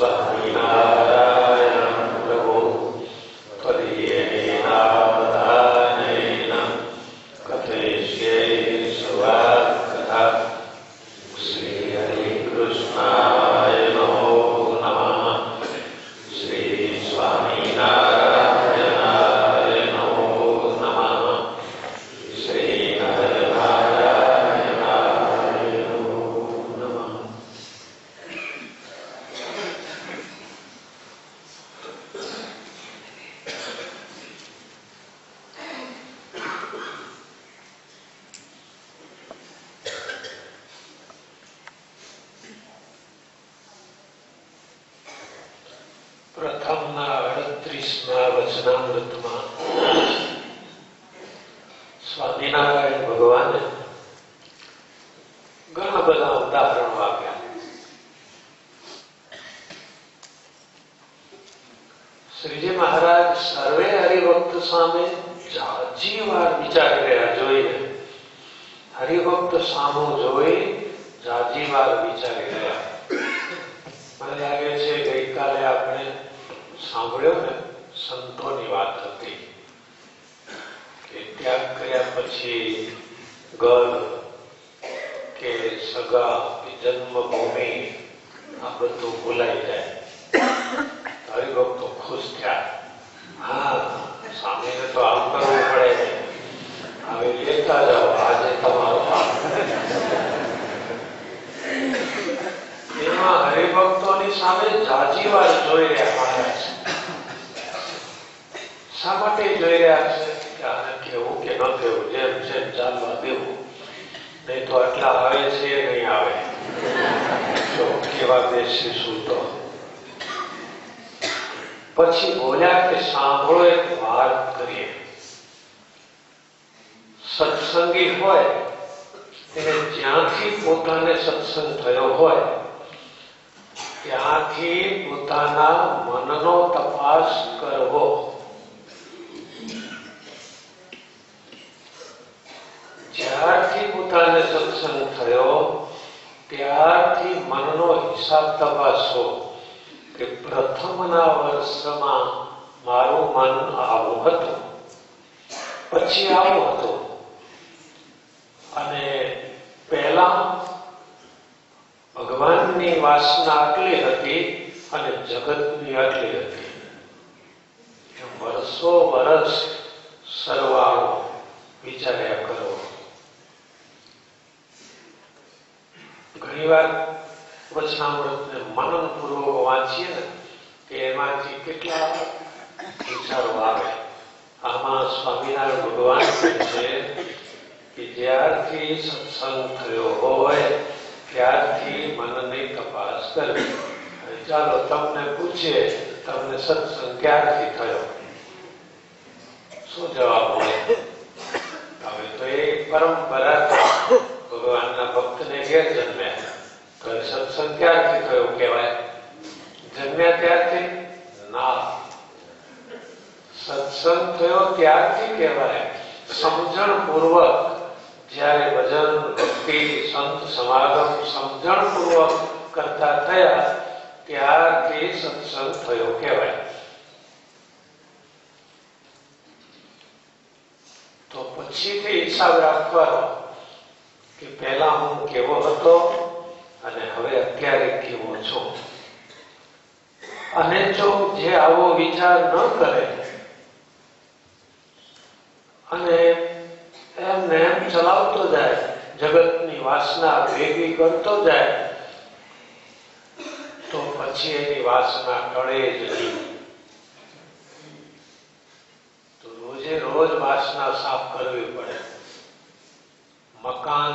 Sua પ્રથમના અડત્રીસના વચનામૃતમાં સ્વામિનારાયણ ભગવાને ઘણા બધા ઉદાહરણો આપ્યા શ્રીજી મહારાજ સર્વે હરિભક્ત સામે જાજી વાર વિચારી રહ્યા જોઈને હરિભક્ત સામો જોઈ જાજી વાર વિચારી રહ્યા મને લાગે છે ગઈકાલે આપણે સાંભળ્યો ને સંતોની વાત હતી કે ત્યાગ કર્યા પછી ઘર કે સગા કે જન્મભૂમિ આ બધું ભૂલાઈ જાય હરિભક્તો ખુશ થયા હા સ્વામીને તો આમ કરવું પડે ને હવે લેતા જાઓ આજે તમારો હાથ એમાં હરિભક્તોની સામે જાજી વાર જોઈ રહ્યા મહારાજ શા માટે જોઈ રહ્યા છે કે આને કેવું કે ન કેવું જેમ જેમ ચાલવા દેવું નહીં તો આટલા આવે છે એ નહીં આવે તો કેવા બેસીશું તો પછી બોલ્યા કે સાંભળો એક વાત કરીએ સત્સંગી હોય એને જ્યાંથી પોતાને સત્સંગ થયો હોય ત્યાંથી પોતાના મનનો તપાસ કરવો પોતાને સત્સંગ થયો ત્યારથી મનનો હિસાબ તપાસો કે પ્રથમના વર્ષમાં મારું મન આવું હતું પછી આવું હતું અને પહેલા ભગવાનની વાસના આટલી હતી અને જગતની આટલી હતી. વર્ષો વર્ષ સરવાળો વિચાર્યા કરો. ઘણીવાર વચનામૃતને મનનપૂર્વક વાંચીએ ને, કે એમાંથી કેટલા વિચારો આવે. આમાં સ્વામિનારાયણ ભગવાન છે કે જ્યારથી સત્સંગ થયો હોય, ત્યારથી મનની તપાસ કરવી ચાલો તમને પૂછીએ, તમને સત્સંગ ક્યારથી થયો? શું જવાબ મળે? હવે તો એ પરંપરા ભગવાનના ભક્તને ઘેર જન્મ્યા તો એ સત્સંગ ક્યારથી થયો કહેવાય જન્મ્યા ત્યારથી ના સત્સંગ થયો ત્યારથી કહેવાય સમજણ પૂર્વક જ્યારે ભજન ભક્તિ સંત સમાગમ સમજણ પૂર્વક કરતા થયા ત્યારથી સત્સંગ થયો કહેવાય તો પછીથી હિસાબ રાખવાનો કે પહેલા હું કેવો હતો અને હવે અત્યારે કેવો છો? અને જો જે આવો વિચાર ન કરે, અને એમને એમ ચલાવતો જાય, જગતની વાસના ભેગી કરતો જાય, તો પછી એની વાસના ટળે જ નહીં. તો રોજે રોજ વાસના સાફ કરવી પડે. મકાન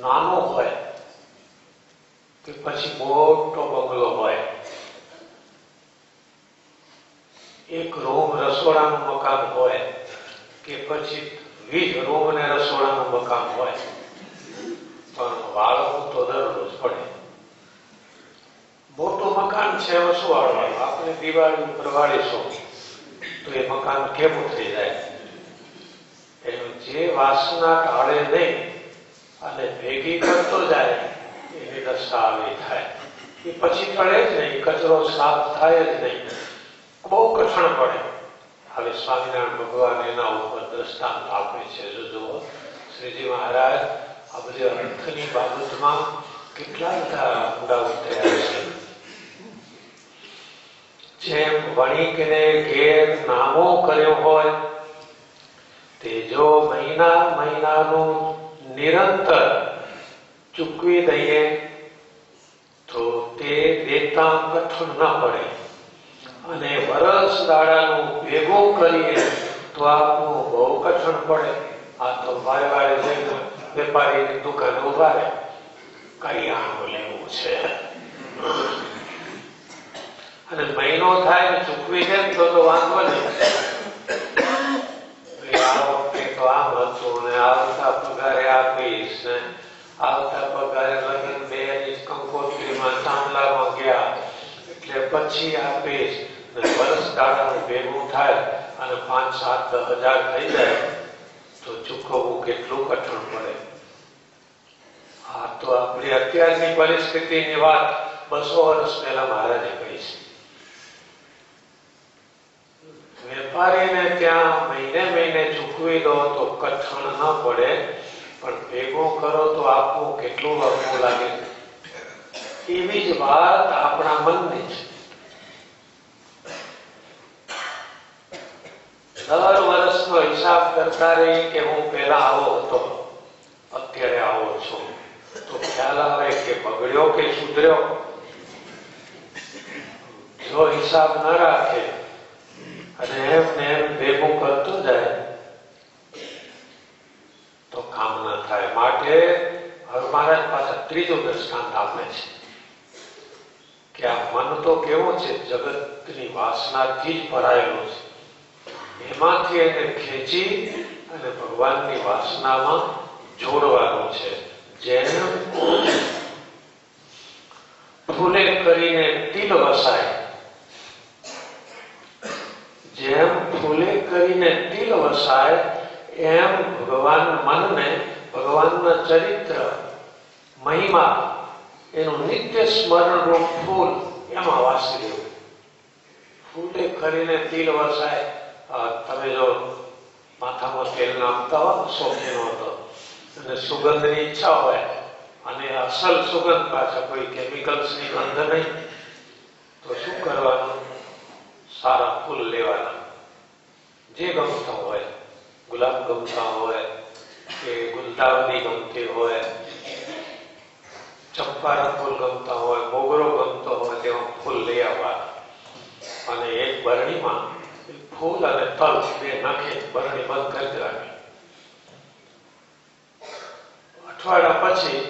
નાનું હોય કે પછી મોટો બંગલો હોય એક રૂમ રસોડાનું મકાન હોય કે પછી વીસ રૂમ ને રસોડાનું મકાન હોય પણ વાળવું તો દરરોજ પડે મોટું મકાન છે શું વાળવાનું આપણે દિવાળી ઉપર વાળીશું તો એ મકાન કેવું થઈ જાય એનું જે વાસના ટાળે નહીં અને ભેગી કરતો જાય એની દશા આવી થાય પછી ટળે જ નહીં, કચરો સાફ થાય જ નહીં. બહુ કઠણ પડે. હવે સ્વામિનારાયણ ભગવાન એના ઉપર દ્રષ્ટાંત આપે છે. જો શ્રીજી મહારાજ આ બધી અર્થની બાબતમાં કેટલા બધા ઊંડા થયા છે. જેમ વણિકને ઘેર નામો કર્યો હોય તે જો મહિના મહિનાનું નિરંતર ચૂકવી દઈએ તો તે દેતા કઠણ ના પડે. અને વરસ દાડાનું ભેગું કરીએ તો આપનું બહુ કઠણ પડે. આ તો વારે વારે જઈને વેપારીની દુકાન ઊભા કઈ લેવું છે. અને મહિનો થાય ને ચૂકવી દે તો તો વાંધો નહીં. આ વખતે તો આમ હતું ને આવતા પગારે આપીશ ને હા તો આપણી અત્યારની પરિસ્થિતિની વાત બસો વર્ષ પહેલા મહારાજે કહી છે. વેપારીને ત્યાં મહિને મહિને ચૂકવી દો તો કઠણ ન પડે. પણ ભેગો કરો તો આપવું કેટલું અઘરું લાગે. એવી જ વાત આપણા મનની દર વર્ષનો હિસાબ કરતા રહી કે હું પેલા આવો હતો, અત્યારે આવો છું. તો ખ્યાલ આવે કે બગડ્યો કે સુધર્યો? જો હિસાબ ન રાખે અને એમ ને એમ ભેગું કરતો જાય તો કામ ન થાય માટે હવે મહારાજ પાછા ત્રીજો દ્રષ્ટાંત આપે છે કે આ મન તો કેવો છે, જગતની વાસનાથી જ ભરાયેલો છે. એમાંથી એને ખેંચી અને ભગવાનની વાસનામાં જોડવાનું છે. જેમ ફૂલે કરીને તિલ વસાય, જેમ ફૂલે કરીને તિલ વસાય એમ ભગવાન મનને ભગવાનના ચરિત્ર, મહિમા, એનું નિત્ય સ્મરણ રૂપ ફૂલ એમાં વાસી દેવું ફૂલે કરીને તિલ વસાય તમે જો માથામાં તેલ નાખતા હો, શોખીનો હતો અને સુગંધની ઈચ્છા હોય, અને અસલ સુગંધ પાછા કોઈ કેમિકલ્સની ગંધ નહીં, તો શું કરવાનું? સારા ફૂલ લેવાના. જે ગમતા હોય ગુલાબ ગમતા હોય કે ગુલદાવની ગમતી હોય ચંપાના ફૂલ ગમતા હોય મોગરો ગમતો હોય તેવા ફૂલ લઈ આવવા અને એક બરણીમાં ફૂલ અને તલ બે નાખી બરણી બંધ કરી દેવાની અઠવાડિયા પછી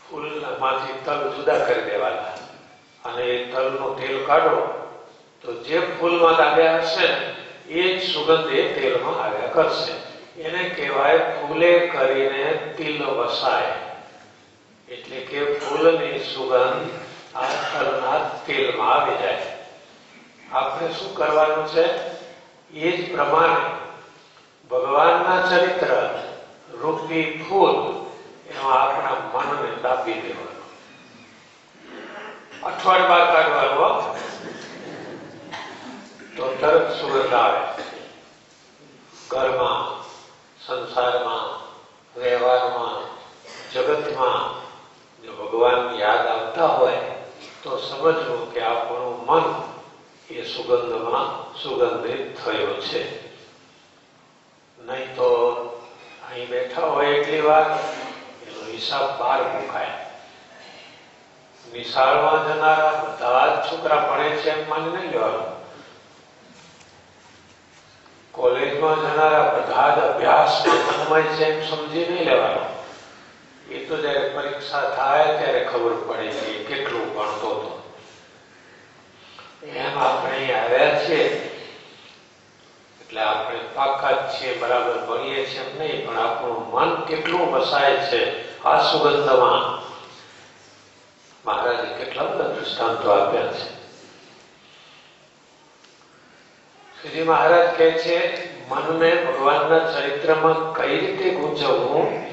ફૂલમાંથી તલ જુદા કરી દેવાના. અને એ તલનું તેલ કાઢો તો જે ફૂલમાં લાગ્યા હશે ને, એ જ સુગંધ એ તેલમાં આવ્યા કરશે એને કહેવાય ફૂલે કરીને તિલ વસાય એટલે કે ફૂલની સુગંધ આ તલના તેલમાં આવી જાય આપણે શું કરવાનું છે એ જ પ્રમાણે ભગવાનના ચરિત્ર રૂપી ફૂલ એમાં આપણા મનને દાબી દેવાનું અઠવાડિયા બાદ કાઢવાનું હો. તો તરત સુરત આવે. ઘરમાં, સંસારમાં, વ્યવહારમાં, જગતમાં જો ભગવાન યાદ આવતા હોય, તો સમજવું કે આપણું મન એ સુગંધમાં સુગંધિત થયો છે. નહીં તો અહીં બેઠા હોય એટલી વાર, એનો હિસાબ બહાર મુકાય. નિશાળમાં જનારા બધા છોકરા ભણે છે એમ માની નહીં લેવાનું. કોલેજમાં જનારા બધા જ અભ્યાસમાં સમય છે એમ સમજી નહીં લેવાનો. એ તો જ્યારે પરીક્ષા થાય ત્યારે ખબર પડે કે કેટલું ભણતો હતો. એમ આપણે આવ્યા છીએ. એટલે આપણે તાકાત છીએ, બરાબર ભણીએ છીએ એમ નહીં, પણ આપણું મન કેટલું વસાય છે આ સુગંધમાં. મહારાજે કેટલા બધા દૃષ્ટાંતો આપ્યા છે. શ્રી મહારાજ કહે છે, મનને ભગવાનના ચરિત્રમાં કઈ રીતે ગૂંચવવું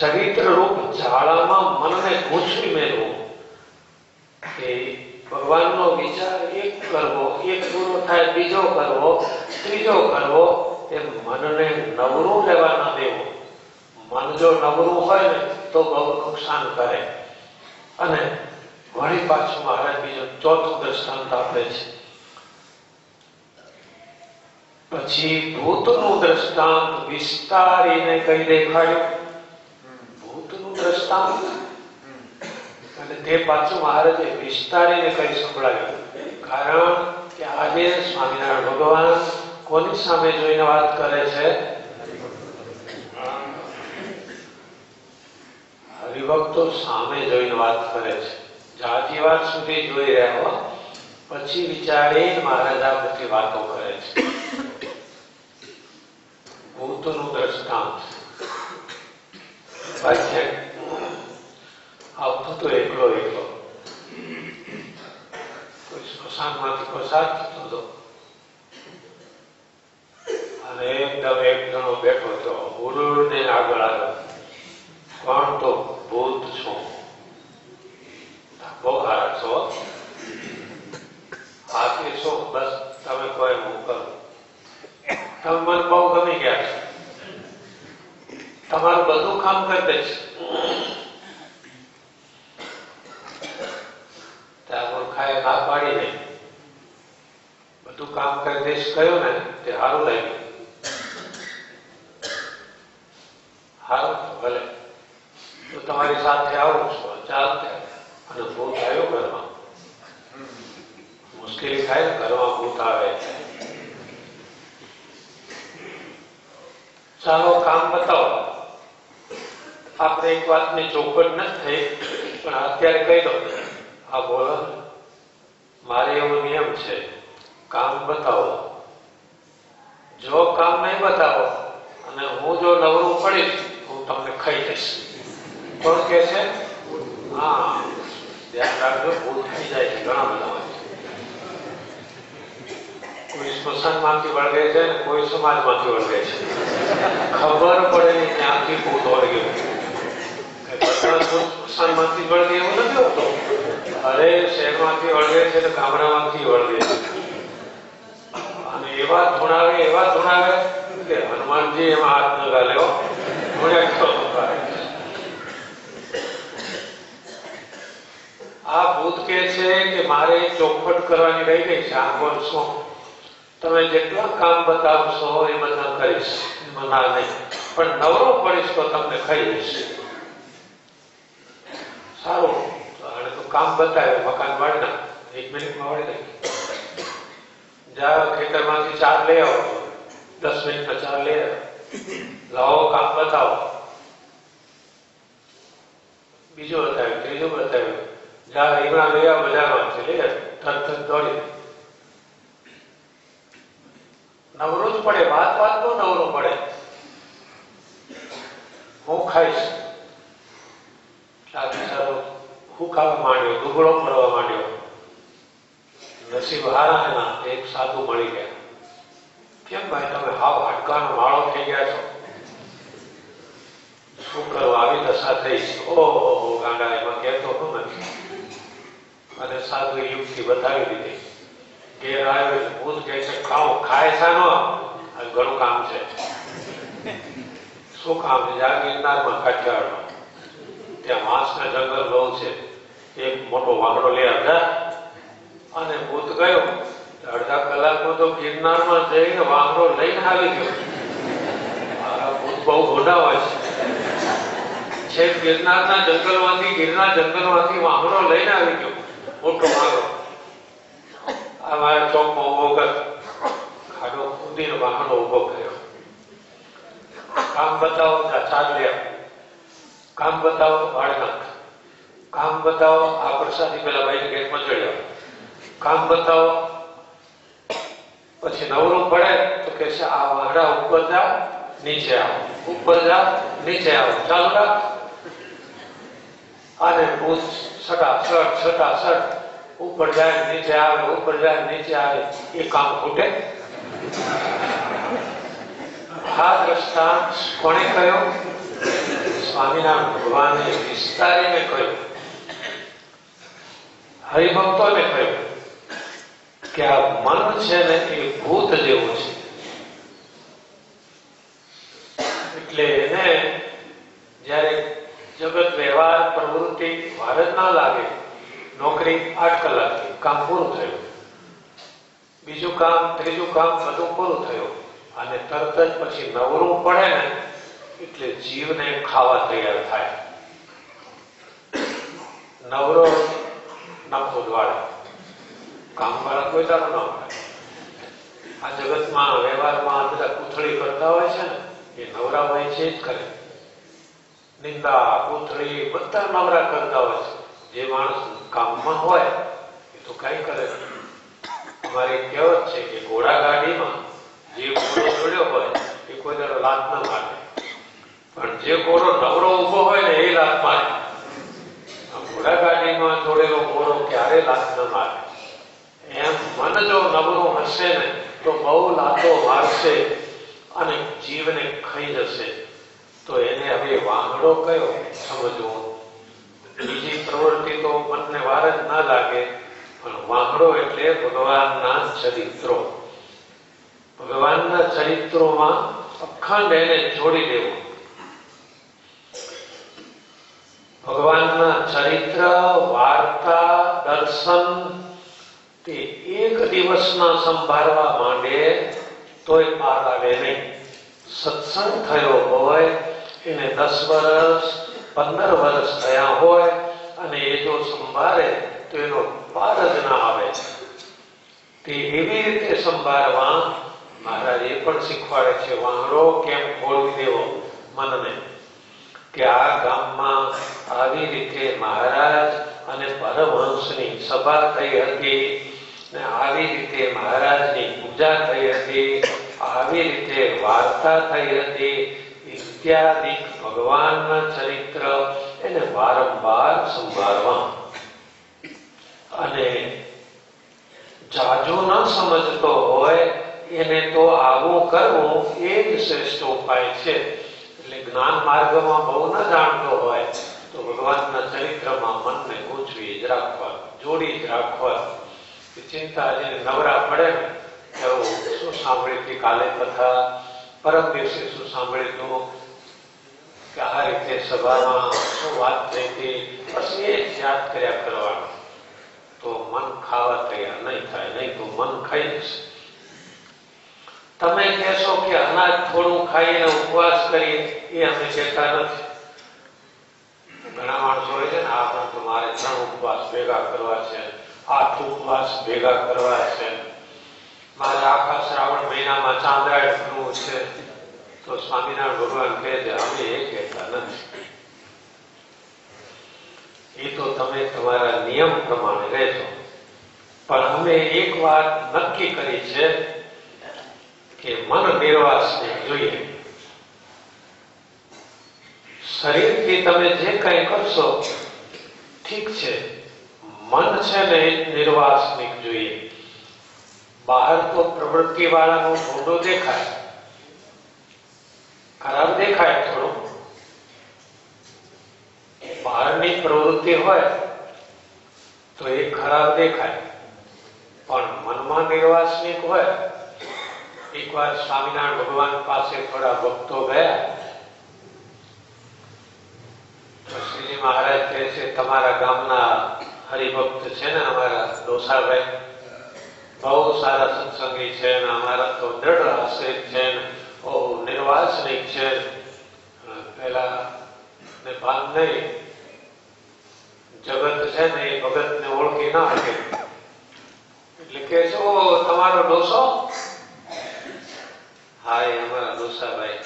ચરિત્ર રૂપ જાળામાં મનને ગૂંચવી મેળવું? કે ભગવાનનો વિચાર એક કરવો, એક પૂરો થાય, બીજો કરવો, ત્રીજો કરવો, એ મનને નવરું લેવા ન દેવું. મન જો નવરું હોય ને, તો બહુ નુકસાન કરે. અને વળી પાછું મહારાજ બીજો ચોથું દ્રષ્ટાંત આપે છે. પછી ભૂતનું દ્રષ્ટાંત વિસ્તારીને કઈ દેખાડ્યું? ભૂતનું દ્રષ્ટાંત? અને તે પાછું મહારાજે વિસ્તારીને કઈ સંભળાવ્યું? કારણ કે આજે સ્વામિનારાયણ ભગવાન કોની સામે જોઈને વાત કરે છે? હરિભક્તો સામે જોઈને વાત કરે છે. જાતિ વાત સુધી જોઈ રહ્યા પછી વિચારીને મહારાજ આ વાતો કરે છે. ભૂતનું દ્રષ્ટાંત ભાઈ આવતો તો એકલો એકલો કોઈ સ્મશાનમાંથી પસાર થતો હતો અને એકદમ એક જણો બેઠો હતો ઉરુડને આગળ આવ્યો કોણ તો ભૂત છો બહુ હારા છો હાથી છો બસ તમે કોઈ હું કરું તમે મને બહુ ગમી ગયા છો તમારું બધું કામ કરી દઈશ ત્યાં મૂર્ખાએ ના પાડી નહીં બધું કામ કરી દઈશ કહ્યું ને તે સારું લાગ્યું સારું ભલે. તો તમારી સાથે આવું છું ચાલતે. અને ભૂત આવ્યો ઘરમાં. મુશ્કેલી થાય ઘરમાં ભૂત આવે. ચાલો, કામ બતાવો. આપણે એક વાતની ચોખવટ ન થઈ, પણ અત્યારે કહી દો આ બોલો. મારે એવો નિયમ છે. કામ બતાવો. જો કામ નહીં બતાવો, અને હું જો નવરું પડીશ તમને ખાઈ દઈશ કોણ કે છે? હા. ધ્યાન રાખજો ભૂલ થઈ જાય છે, ઘણા બધા હોય છે. કોઈ વળગે છે ને કોઈ સમાજમાંથી વળગે છે. ખબર પડે ને ત્યાંથી ભૂત વળગ્યું ભૂત સ્મશાનમાંથી વળગે એવું નથી હોતું. અરે, શહેરમાંથી વળગે છે ને ગામડામાંથી વળગે છે? અને એવા ધૂણાવે એવા ધૂણાવે કે હનુમાનજી એમાં હાથ ન ગાલ્યો ધૂણ્યા ખબર પડે. આ ભૂત કે છે કે મારે ચોખવટ કરવાની રહી ગઈ છે. આ વર્ષો તમે જેટલા કામ બતાવશો એ બધા કરીશ. એમાં ના નહીં. પણ નવરો પડીશ તો તમને ખાઈ જઈશ સારું. તો આને તો કામ બતાવે મકાન વાળી ના એક મિનિટમાં વાળી નાખી જાઓ ખેતરમાંથી ચાર લઈ આવો. દસ મિનિટમાં ચાર લઈ આવો. લાવો કામ બતાવો બીજો બતાવ્યો, ત્રીજો બતાવ્યો. જા રીંગણા લેવા બજારમાં છે લઈ તરત તરત દોડી. નવરો જ પડે, વાત વાત નો નવરો પડે. હું ખાઈશ. આ બિચારો ખાવા માંડ્યો, દુબળો ફરવા માંડ્યો. નસીબ હારા એના, એક સાધુ મળી ગયા. કેમ ભાઈ તમે હાવ હાડકાનો માળો થઈ ગયા છો? શું કરવા આવી દશા થઈ છે ઓહો, ગાંડા, એમાં કહેતો હતો નથી અને સાધુ યુક્તિ બતાવી દીધી. ઘેર આવ્યો ભૂત કહે છે, ખાઓ, ખાય છે નો આ ઘણું કામ છે. શું કામ છે? જ્યાં ગિરનારમાં કાઠિયાવાડમાં. ત્યાં વાંસના જંગલ બહુ છે. એક મોટો વાંકડો લઈ આવ્યા. અને ભૂત ગયો. અડધા કલાકમાં તો ગિરનારમાં જઈને વાંદરો લઈને આવી ગયો. બહુ મોટા હોય છે. છેક ગિરનારના જંગલમાંથી, ગીરના જંગલમાંથી વાંદરો લઈને આવી ગયો, મોટો વાંદરો આ ચોકમાં ઊભો કર. ખાડો કૂદીને વાહનો ઊભો કર્યો. કામ બતાવો, ચાલ કામ બતાવો તો કામ બતાવો, આ પ્રસાદી પેલા ભાઈ ગેટમાં ચડ્યા. કામ બતાવો પછી નવરું પડે તો કે છે, આ વાડા ઉપર જા નીચે આવ. ઉપર જા નીચે આવ. ચાલુ રાખ. આને પૂછ છટા સટ છટા સટ ઉપર જાય, નીચે આવે, ઉપર જાય, નીચે આવે. એ કામ ખૂટે. આ દ્રષ્ટાંત કોણે કહ્યો સ્વામિનારાયણ ભગવાને વિસ્તારીને કહ્યું. હરિભક્તોને કહ્યું. કે આ મન છે ને એ ભૂત જેવું છે. એટલે એને જ્યારે જગત વ્યવહાર, પ્રવૃત્તિ વાર જ ના લાગે, નોકરી આઠ કલાકની કામ પૂરું થયું. બીજું કામ, ત્રીજું કામ, બધું પૂરું થયું. અને તરત જ પછી નવરું પડે ને, એટલે જીવને ખાવા તૈયાર થાય. નવરો નફો દ્વાડે. કામ વાળા કોઈ દાડો ના મળે આ જગતમાં વ્યવહારમાં બધા કૂથળી કરતા હોય છે ને, એ નવરા હોય છે જ કરે નિંદા, કૂથળી બધા નવરા કરતા હોય છે. જે માણસ કામમાં હોય, એ તો કઈ કરે. અમારી કહેવત છે કે ઘોડા ગાડીમાં જે ઘોડો ચડ્યો હોય, એ કોઈ દાડો લાત ના મારે. પણ જે ઘોડો નવરો ઊભો હોય ને, એ લાત મારે. ઘોડા ગાડીમાં જોડેલો ઘોડો ક્યારે લાત ના મારે? એમ મન જો નબળું હશે ને, તો બહુ લાતો મારશે અને જીવને ખાઈ જશે. તો એને હવે વાંગડો કયો? સમજવો બીજી પ્રવૃત્તિ તો મનને વાર જ ના લાગે, પણ વાંગડો એટલે ભગવાનના ચરિત્રો. ભગવાનના ચરિત્રોમાં અખંડ એને જોડી દેવું. ભગવાનના ચરિત્ર, વાર્તા, દર્શન તે એક દિવસના સંભાળવા માંડે તોય પાર આવે નહીં. સત્સંગ થયો હોય, એને દસ વર્ષ પંદર વર્ષ થયા હોય, અને એ જો સંભાળે તો એનો પાર જ ના આવે. તે એવી રીતે સંભાળવા મહારાજ એ પણ શીખવાડે છે વાંગડો કેમ ખોલી દેવો મનને? કે આ ગામમાં આવી રીતે મહારાજ અને પરમહંસની સભા થઈ હતી. આવી રીતે મહારાજની પૂજા થઈ હતી, આવી રીતે વાર્તા થઈ હતી. ઇત્યાદિ ભગવાનના ચરિત્ર એને વારંવાર સંભાળવા. અને જાજો ન સમજતો હોય, એને તો આવું કરવું એ જ શ્રેષ્ઠ ઉપાય છે. એટલે જ્ઞાન માર્ગમાં બહુ ન જાણતો હોય, તો ભગવાનના ચરિત્રમાં મનને ગૂંચવી જ રાખવા, જોડી જ રાખવા. ચિંતા જે નવરા પડે. એવું શું સાંભળી કાલે કથા પરમ દિવસે શું સાંભળ્યું હતું કે આ રીતે સભામાં શું વાત થઈ હતી? પછી એ જ યાદ કર્યા કરવાનું. તો મન ખાવા તૈયાર નહીં થાય, નહીં તો મન ખાઈ જશે. તમે કહેશો કે અનાજ થોડું ખાઈને ઉપવાસ કરીએ, એ અમે કહેતા નથી. ઘણા માણસો હોય છે ને પણ તો મારે ત્રણ ઉપવાસ ભેગા કરવા છે. આઠ ઉપવાસ ભેગા કરવા છે. મારે આખા શ્રાવણ મહિનામાં ચાંદ્રાય કરવું છે. તો સ્વામિનારાયણ ભગવાન કહે છે, અમે એ કહેતા નથી. એ તો તમે તમારા નિયમ પ્રમાણે રહેશો. પણ અમે એક વાત નક્કી કરી છે કે મન નિર્વાસને જોઈએ. શરીરથી તમે જે કંઈ કરશો, ઠીક છે. મન છે ને નિર્વાસનિક જોઈએ. બહાર તો પ્રવૃત્તિ વાળાનો મોઢો દેખાય. ખરાબ દેખાય થોડું. બહારની પ્રવૃત્તિ હોય તો એ ખરાબ દેખાય. પણ મનમાં નિર્વાસનિક હોય, એકવાર સ્વામિનારાયણ ભગવાન પાસે થોડા ભક્તો ગયા શ્રીજી મહારાજ કહે છે, તમારા ગામના હરિભક્ત છે ને અમારા ડોસાભાઈ, બહુ સારા સત્સંગી છે ને અમારા તો દ્રઢ આશ્રિત છે ને, બહુ નિર્વાસનિક છે પેલા ને ભાન નહીં. જગત છે ને એ ભગતને ઓળખી ના શકે. એટલે કે છો તમારો ડોસો? હા, એ અમારા ડોસાભાઈ.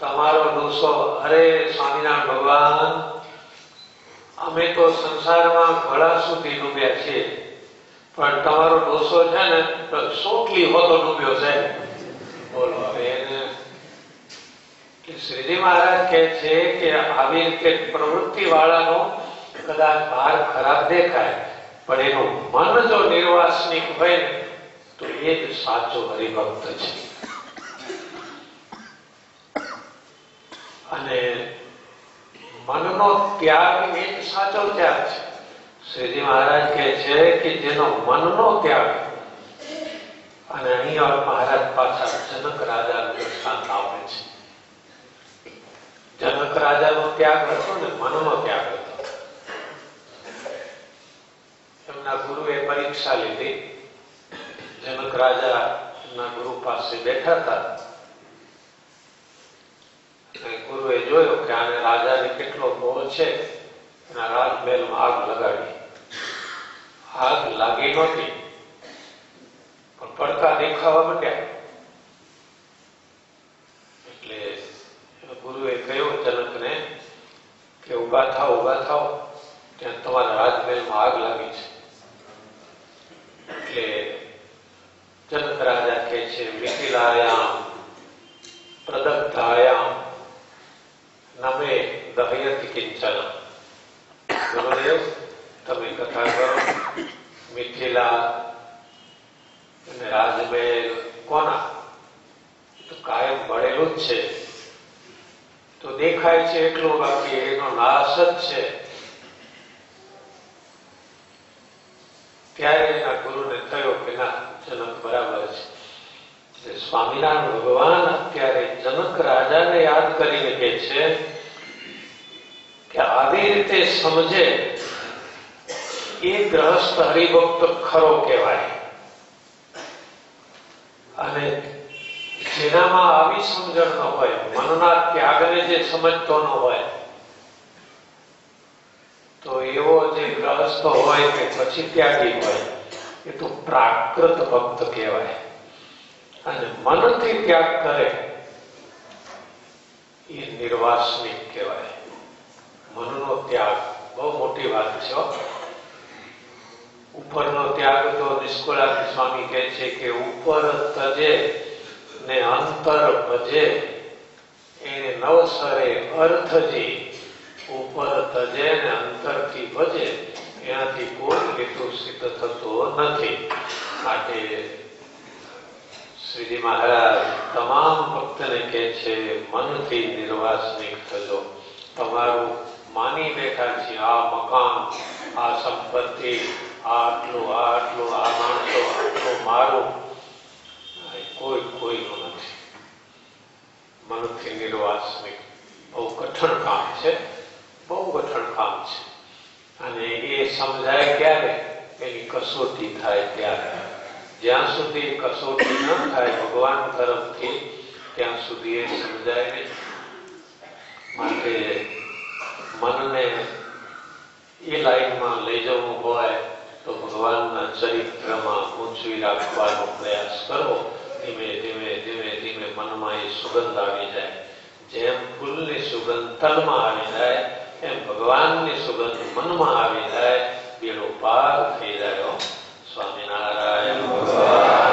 તમારો ડોસો, અરે સ્વામિનારાયણ ભગવાન અમે તો સંસારમાં ઘડા સુધી ડૂબ્યા છીએ. પણ તમારો ડોસો છે ને સોટલી હોતો ડૂબ્યો છે. બોલો, હવે એને શ્રીજી મહારાજ કહે છે કે આવી રીતે પ્રવૃત્તિ વાળાનો કદાચ બહાર ખરાબ દેખાય, પણ એનું મન જો નિર્વાસનિક હોય ને, તો એ જ સાચો હરિભક્ત છે. અને મનનો ત્યાગ એ સાચો ત્યાગ છે. શ્રીજી મહારાજ કહે છે કે જેનો મનનો ત્યાગ અને અહીંયા મહારાજ પાછા જનક રાજાનું દ્રષ્ટાંત આપે છે. જનક રાજાનો ત્યાગ હતો ને મનનો ત્યાગ હતો. એમના ગુરુએ પરીક્ષા લીધી. જનક રાજા એમના ગુરુ પાસે બેઠા હતા અને ગુરુએ જોયો કે આને રાજાને કેટલો મોહ છે એના રાજમહેલમાં આગ લગાડી. આગ લાગી નહોતી પણ પડકા દેખાવા માંડ્યા એટલે એના ગુરુએ કહ્યું જનકને કે ઊભા થાવ ઊભા થાવ ત્યાં તમારા રાજમહેલમાં આગ લાગી છે એટલે જનક રાજા કહે છે મિથિલાયામ પ્રદગ્ધાયામ નમે દહયતિ કિંચન ગુરુદેવ તમે કથા કરો મિથિલા અને રાજમહેલ કોના? તો કાયમ મળેલું જ છે. તો દેખાય છે એટલો બાકી એનો નાશ જ છે. ત્યારે એના ગુરુને થયો કે ના, જનક બરાબર છે. સ્વામિનારાયણ ભગવાન અત્યારે જનક રાજાને યાદ કરીને કે છે કે આવી રીતે સમજે એ ગ્રહસ્થ હરિભક્ત ખરો કહેવાય. અને જેનામાં આવી સમજણ ન હોય, મનના ત્યાગને જે સમજતો ન હોય, તો એવો જે ગ્રહસ્થ હોય કે પછી ત્યાગી હોય, એ તો પ્રાકૃત ભક્ત કહેવાય. અને મનથી ત્યાગ કરે, એ નિર્વાસનિક કહેવાય. મનનો ત્યાગ બહુ મોટી વાત છે. ઉપરનો ત્યાગ તો નિષ્કુળાનંદ સ્વામી કહે છે કે ઉપર તજે ને અંતર ભજે. એને નવસરે અર્થજી ઉપર તજે ને અંતરથી ભજે, એનાથી કોઈ હેતુ સિદ્ધ થતો નથી. માટે શ્રીજી મહારાજ તમામ ભક્તને કહે છે, મનથી નિર્વાસનિક થજો. તમારું માની બેઠા છે આ મકાન, આ સંપત્તિ આટલું, આટલો, આ માણસો આટલો મારો. કોઈ, કોઈનો નથી. મનથી નિર્વાસનિક બહુ કઠણ કામ છે. બહુ કઠણ કામ છે. અને એ સમજાય ક્યારે? એની કસોટી થાય ત્યારે. જ્યાં સુધી કસોટી ન થાય, ભગવાન તરફથી ત્યાં સુધી એ સમજાય નહીં. માટે મનને એ લાઈનમાં લઈ જવું હોય તો ભગવાનના ચરિત્રમાં ઊંચવી રાખવાનો પ્રયાસ કરો, ધીમે ધીમે ધીમે ધીમે મનમાં એ સુગંધ આવી જાય. જેમ ફૂલની સુગંધ તલમાં આવી જાય, એમ ભગવાનની સુગંધ મનમાં આવી જાય. બેડો પાર થઈ રહ્યો સ્વામિનારાયણ ભગવાન.